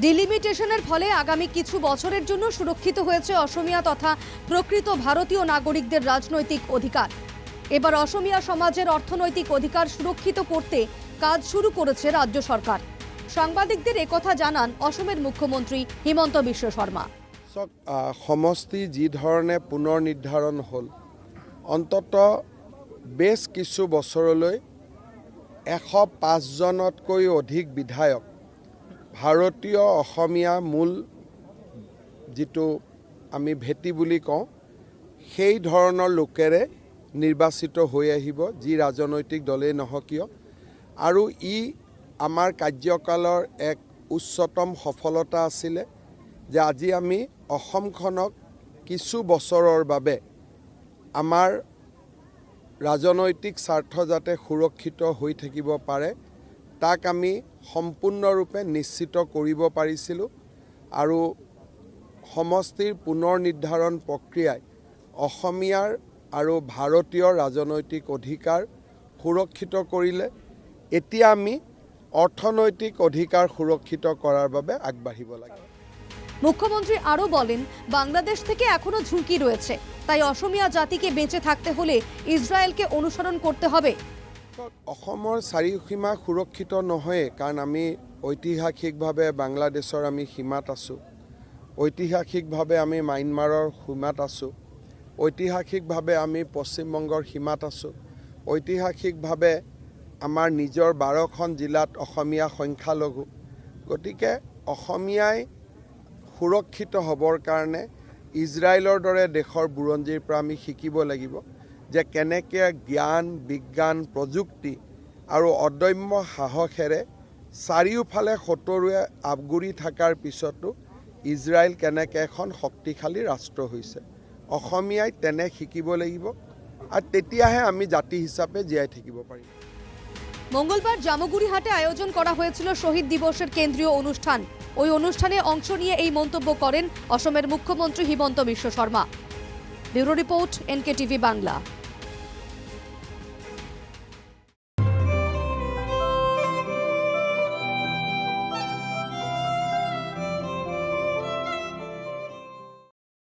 ডিলিমিটেশনের ফলে আগামী কিছু বছরের জন্য সুরক্ষিত হয়েছে অসমিয়া তথা প্রকৃত ভারতীয় নাগরিকদের রাজনৈতিক অধিকার। এবার অসমিয়া সমাজের অর্থনৈতিক অধিকার সুরক্ষিত করতে কাজ শুরু করেছে রাজ্য সরকার। সাংবাদিকদের একথা জানান অসমের মুখ্যমন্ত্রী হিমন্ত বিশ্ব শর্মা। সমষ্টি যি ধৰণে পুনৰ নিৰ্ধাৰণ হ'ল, অন্তত বেছ কিছু বছৰলৈ এশ পাঁচজনতকৈ অধিক বিধায়ক ভাৰতীয় অসমীয়া মূল যিটো আমি ভেটি বুলি কওঁ সেই ধৰণৰ লোকেৰে নিৰ্বাচিত হৈ আহিব যি ৰাজনৈতিক দলেই নহওক কিয়। আৰু ই আমাৰ কাৰ্যকালৰ এক উচ্চতম সফলতা আছিলে যে আজি আমি অসমখনক কিছু বছৰৰ বাবে আমাৰ ৰাজনৈতিক স্বাৰ্থ যাতে সুৰক্ষিত হৈ থাকিব পাৰে তাক আমি সম্পূৰ্ণৰূপে নিশ্চিত কৰিব পাৰিছিলোঁ আৰু সমষ্টিৰ পুনৰ নিৰ্ধাৰণ প্ৰক্ৰিয়াই অসমীয়াৰ আৰু ভাৰতীয় ৰাজনৈতিক অধিকাৰ সুৰক্ষিত কৰিলে, এতিয়া আমি অৰ্থনৈতিক অধিকাৰ সুৰক্ষিত কৰাৰ বাবে আগবাঢ়িব লাগে। মুখ্যমন্ত্রী আরও বলেন, বাংলাদেশ থেকে এখনও ঝুঁকি রয়েছে, তাই অসমিয়া জাতিকে বেঁচে থাকতে হলে ইসরায়েলকে অনুসরণ করতে হবে। অসমৰ চাৰিসীমা সুৰক্ষিত নহয়েই কাৰণ আমি ঐতিহাসিকভাৱে বাংলাদেশৰ আমি সীমাত আছোঁ। ঐতিহাসিকভাৱে আমি ম্যানমাৰৰ সীমাত আছোঁ। ঐতিহাসিকভাৱে আমি পশ্চিমবংগৰ সীমাত আছোঁ। ঐতিহাসিকভাৱে আমাৰ নিজৰ বাৰখন জিলাত অসমীয়া সংখ্যালঘু। গতিকে অসমীয়াই সুৰক্ষিত হ'বৰ কাৰণে ইজৰাইলৰ দৰে দেশৰ বুৰঞ্জীৰ পৰা আমি শিকিব লাগিব। যে কেনেকৈ জ্ঞান, বিজ্ঞান, প্ৰযুক্তি আৰু অদম্য সাহসেৰে চাৰিওফালে শত্ৰুৱে আৱগুৰি থকাৰ পিছতো ইজৰাইল কেনেকৈ এখন শক্তিশালী ৰাষ্ট্ৰ হৈছে, অসমীয়াই তেনে শিকিব লাগিব আৰু তেতিয়াহে আমি জাতি হিচাপে জীয়াই থাকিব পাৰিম। মঙ্গলবার জামগুড়িহাটে আয়োজন করা হয়েছিল শহীদ দিবসের কেন্দ্রীয় অনুষ্ঠান। ওই অনুষ্ঠানে অংশ নিয়ে এই মন্তব্য করেন অসমের মুখ্যমন্ত্রী Himanta Biswa Sarma. Bureau report NK TV Bangla.